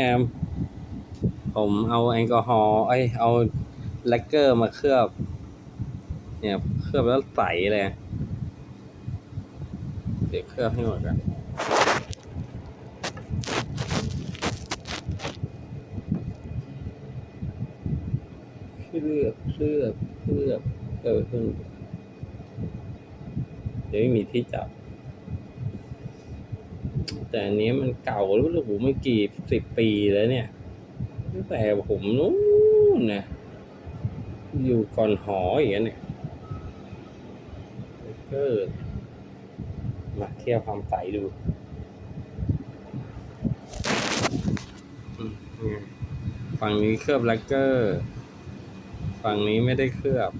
แอมผมเอาแอลกอฮอล์เอ้ยเอาแลกเกอร์มาเคลือบ เนี่ยเคลือบแล้วใสเลยเดี๋ยวเคลือบให้หมดกันเคลือบเคลือบเคลือบเคลือบขึ้นเดี๋ยวไม่มีที่จับ แต่อันนี้มันเก่ารู้สึกผมไม่กี่สิบปีแล้วเนี่ยตั้งแต่ผมนู้นนะอยู่ก่อนหออย่างเงี้ยเนี่ยก็มาเทียบความใสดูฝั่งนี้เคลือบแลกเกอร์ ฝั่งนี้ไม่ได้เคลือบ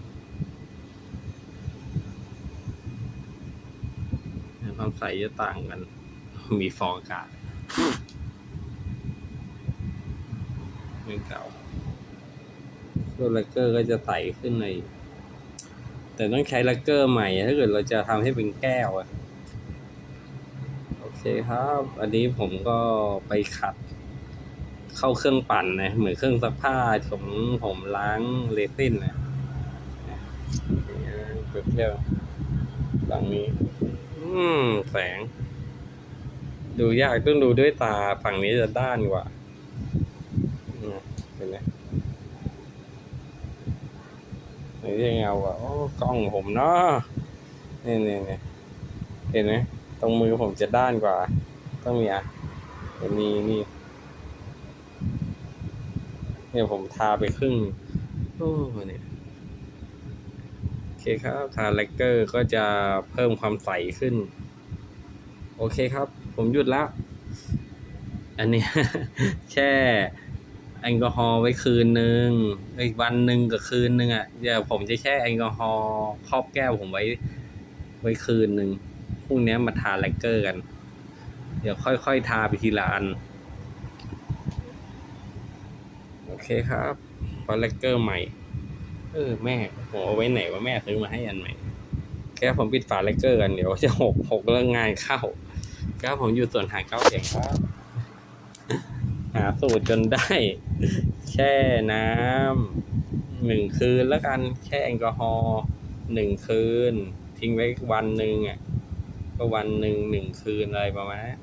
ความใสจะต่างกัน มีฟองอากาศไม่เก่าตัวแลกเกอร์ก็จะใสขึ้นในแต่ต้องใช้แลกเกอร์ใหม่ถ้าเกิดเราจะทำให้เป็นแก้วอะโอเคครับ อันนี้ผมก็ไปขัด เข้าเครื่องปั่นนะ เหมือนเครื่องซักผ้าผมผมล้างเรซินนะเงี้ยเปรียบเทียบหลังนี้ อืม แสง ดูยากต้องดูด้วยตาฝั่งนี้จะด้านกว่าเห็นไหมนี่ยังเงาอะโอ้กล้องผมเนาะนี่นี่นี่เห็นไหมตรงมือผมจะด้านกว่า ต้องมีอะเดี๋ยวมีนี่เนี่ยผมทาไปครึ่งโอ้เนี่ยโอเคครับ ทาแลกเกอร์ก็จะเพิ่มความใสขึ้น โอเคครับ ผมหยุดแล้ว อันนี้ แช่แอลกอฮอล์ไว้คืนนึงอีกวันหนึ่งกับคืนนึงอะเดี๋ยวผมจะแช่แอลกอฮอล์ครอบแก้วผมไว้ ไว้คืนหนึ่งพรุ่งนี้มาทาแลกเกอร์กัน เดี๋ยวค่อยๆทาไปทีละอัน โอเคครับพอแลกเกอร์ใหม่ เออแม่ผมเอาไว้ไหนว่าแม่ซื้อมาให้อันใหม่แค่ผมปิดฝาแลกเกอร์กันเดี๋ยวจะหกหกเรื่องงานเข้า ครับผมอยู่ส่วนหาดเก้าเสียงครับ หาสูตรจนได้ แช่น้ำหนึ่งคืนแล้วกันแช่แอลกอฮอล์หนึ่งคืน ทิ้งไว้วันหนึ่งอะก็วันหนึ่งหนึ่งคืนอะไรประมาณนั้น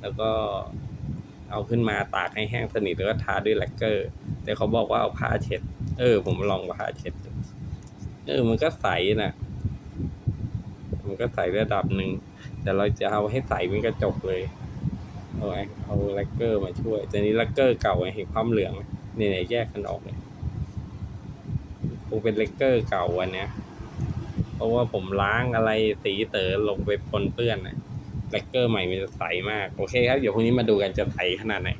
แล้วก็เอาขึ้นมาตากให้แห้งสนิทแล้วก็ทาด้วยแลกเกอร์ แต่เขาบอกว่าเอาผ้าเช็ด เออ ผมลองผ้าเช็ดเออมันก็ใสนะมันก็ใสระดับหนึ่ง แต่เราจะเอาให้ใสเป็นกระจกเลยเอาเอาแลกเกอร์มาช่วยแต่นี้แลกเกอร์เก่าเห็นความเหลืองไหมเนี่ยเนี่ยแยกกันออกเลยคงเป็นแลกเกอร์เก่าวันนี้เพราะว่าผมล้างอะไรสีเต๋อลงไปปนเปื้อนนะแลกเกอร์ใหม่มันจะใสมาก โอเคครับ เดี๋ยวพรุ่งนี้มาดูกันจะใสขนาดไหน